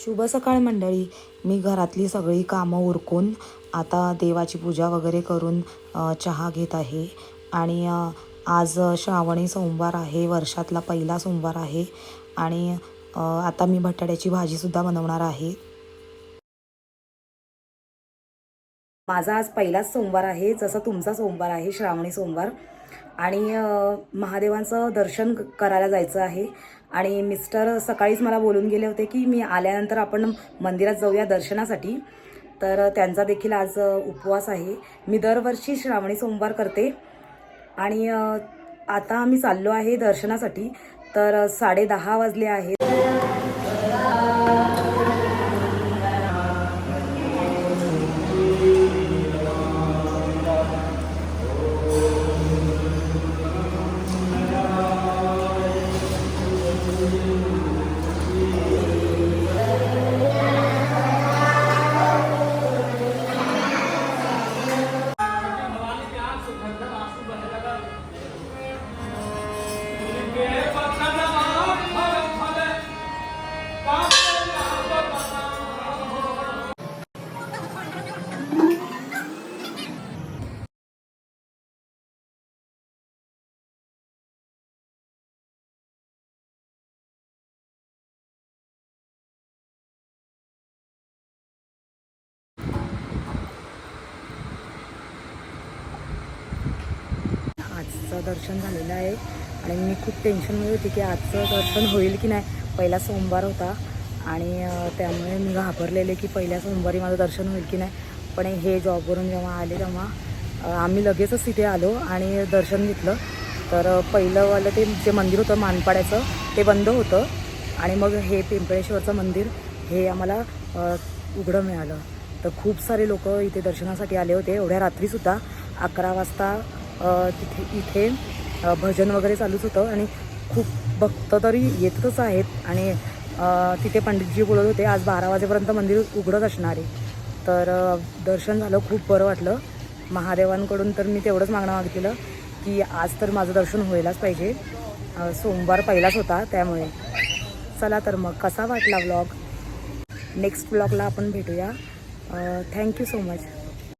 शुभ सकाळ मंडळी. मी घरातली सगळी कामं उरकून आता देवाची पूजा वगैरे करून चहा घेत आहे. आणि आज श्रावणी सोमवार आहे वर्षातला पहिला सोमवार आहे. आणि आता मी बटाट्याची भाजीसुद्धा बनवणार आहे. माझा आज पहिलाच सोमवार आहे जसं तुमचा सोमवार आहे श्रावणी सोमवार. आणि महादेवांचं दर्शन करायला जायचं आहे. आणि मिस्टर सकाळीच मला बोलून गेले होते की मी आल्यानंतर आपण मंदिरात जाऊया दर्शनासाठी. तर त्यांचा देखील आज उपवास आहे. मी दरवर्षी श्रावणी सोमवार करते. आणि आता आम्ही चाललो आहे दर्शनासाठी. तर साडे साडेदहा वाजले आहेत. आजचं दर्शन झालेलं आहे. आणि मी खूप टेन्शनमध्ये होती की आजचं दर्शन होईल की नाही. पहिला सोमवार होता आणि त्यामुळे मी घाबरलेले की पहिल्या सोमवारी माझं दर्शन होईल की नाही. पण हे जॉबवरून जेव्हा आले तेव्हा आम्ही लगेचच तिथे आलो आणि दर्शन घेतलं. तर पहिलंवालं ते जे मंदिर होतं मानपाड्याचं ते बंद होतं. आणि मग हे पिंपळेश्वरचं मंदिर हे आम्हाला उघडं मिळालं. तर खूप सारे लोक इथे दर्शनासाठी आले होते. एवढ्या रात्रीसुद्धा अकरा वाजता तिथे इथे भजन वगैरे चालूच होतं आणि खूप भक्त तरी येतच आहेत आणि तिथे पंडितजी बोलत होते आज बारा वाजेपर्यंत मंदिर उघडत असणार आहे. तर दर्शन झालं खूप बरं वाटलं. महादेवांकडून तर मी तेवढंच मागणं मागितलेलं की आज तर माझं दर्शन व्हायलाच पाहिजे. सोमवार पहिलाच होता त्यामुळे. चला तर मग कसा वाटला व्लॉग नेक्स्ट ब्लॉगला आपण भेटूया. Thank you so much